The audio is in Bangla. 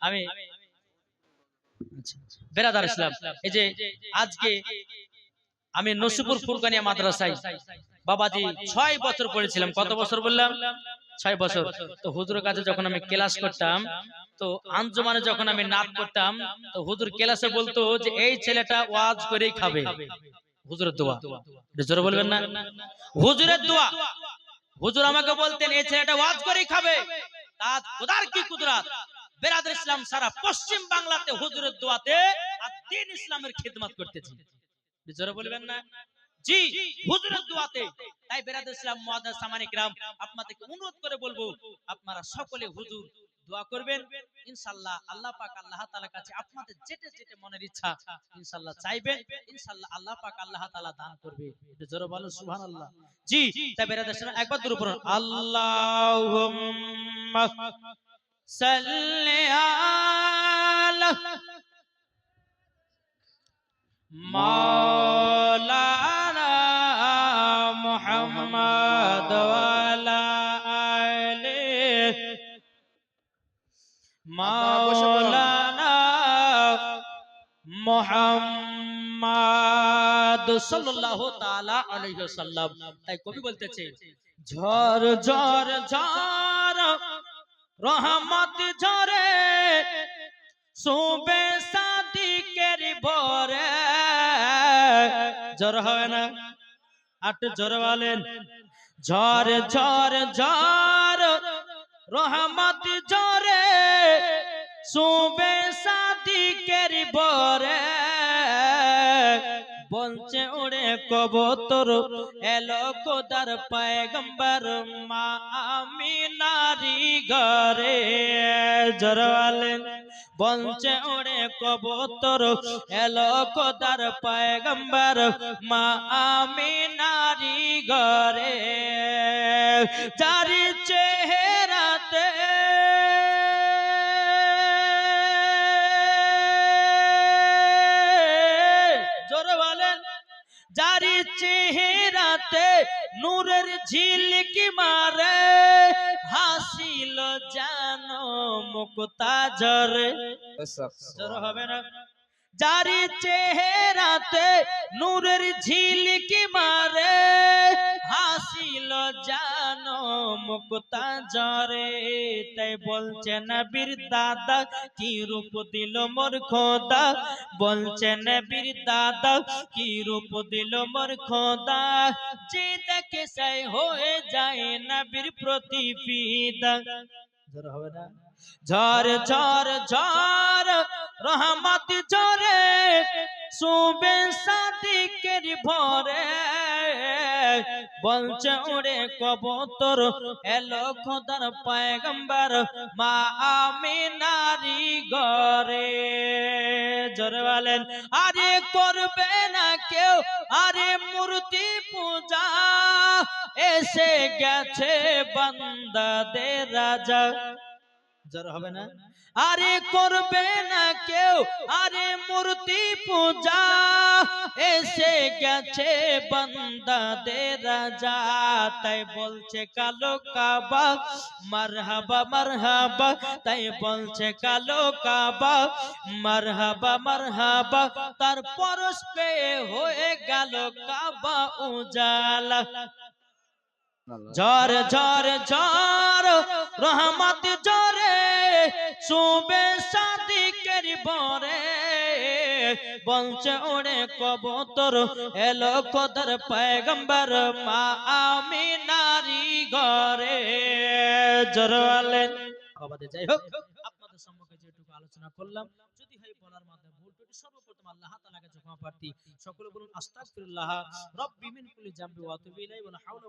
আমি বেরাদার ইসলাম এই যে আজকে আমি নসিপুর ফুরকানিয়া মাদ্রাসায় বাবাজি ছয় বছর পড়েছিলাম। কত বছর বললাম? ছয় বছর। তো হুজুরের কাছে যখন আমি ক্লাস করতাম তো আঞ্জমানে যখন আমি করতাম তো হুজুর ক্লাসে বলতো যে এই ছেলেটা ওয়াজ করেই খাবে। হুজুরের দোয়া। জোরে বলবেন না? হুজুরের দোয়া। হুজুর আমাকে বলতেন এই ছেলেটা ওয়াজ করেই খাবে। তার খোদার কি কুদরাত? বেরাদর ইসলাম সারা পশ্চিম বাংলাতে হুজুরের দোয়াতে আর দিন ইসলামের খিদমত করতেছে। জোরে বলবেন না? জি, হুজুরের দোয়াতে। তাই বেরাদর ইসলাম মুআদ্দাস সামানিক রাম, আপনাদেরকে অনুরোধ করে বলব, আপনারা সকলে হুজুর দোয়া করবেন। ইনশাআল্লাহ আল্লাহ পাক আল্লাহ তাআলার কাছে আপনাদের যেটা যেটা মনের ইচ্ছা, ইনশাআল্লাহ চাইবেন, ইনশাআল্লাহ আল্লাহ পাক আল্লাহ তাআলা দান করবে। জোরে বলো সুবহানাল্লাহ। জি, তাই বেরাদর ইসলাম, একবার দূর আল্লাহুম্মা সাল্লি আলা মাওলানা মুহাম্মদ ওয়ালা আলি মাওলানা মুহাম্মদ সাল্লাল্লাহু তাআলা আলাইহি ওয়াসাল্লাম। তাই কবি বলতেছে ঝড় ঝড় রহমত ঝরে সুবে সাদিকের ভরে। জ্বর হবে না? আট জ্বর বলেন। ঝড় ঝড় ঝড়, রহমত ঝরে সুবে সাদিকের ভরে। বলছে উড়ে কবতর এলো কোদার পায়গম্বর। মা, আমি নারী ঘরে জরওয়ালেন বলছে উড়ে কবতর এলো কোদার পায়গম্বর। মা, আমি নারী ঘরে। চারি চেহারাতে জারি চেহারাতে নূরের ঝিলকি মারে হাসিল জানো মুক্তা জরে হবে না। জারি চেহারাতে নূরের ঝিলকি মারে হাসিল জানো মুক্তা জরে তাই বলছে নবীর দাদা কি রূপ দিল মোর খোদা? বলছে নবীর দাদা কি রূপ দিল মোর খোদা? যে দেখে সাই হয়ে যায় নবীর প্রতি ফিদা জোর হবে না? ঝড় ঝড় ঝড় রহমত ঝরে সুবে সাদিকের ভরে। বলছে উড়ে কবতর, এলো খোদার পায়গম্বর, মা আমি নারী গরে জোরে বলেন, আরে করবে না কেউ, আরে মূর্তি পূজা, এসে গেছে বান্দাদের রাজা। জোর হবে না? আরে করবে না কেউ। আরে মূর্তি পূজা। এসে গেছে বান্দাদের রাজা। তাই বলছে কালো কাবা মারহাবা মারহাবা। তাই বলছে কালো কাবা মারহাবা মারহাবা। তার পরশ পেয়ে হয়ে গেল কাবা উজালা। ঝড় ঝড় ঝড় রহমত জরে সুবে সাদিকের বরে বলছে ওরে কবতর এলো কদর পয়গম্বর, মা আমি নারী ঘরে। জরওয়ালেন বাবাদের যাই হোক, আপনাদের সম্মুখে যেটুকু আলোচনা করলাম, যদি হয় বলার মাধ্যমে ভুল ত্রুটি, সর্বপ্রথম আল্লাহ তাআলার কাছে ক্ষমা প্রার্থী। সকলে রব্বি মিন কুল্লি জামবি ওয়া আতুবু ইলাইহি ওয়া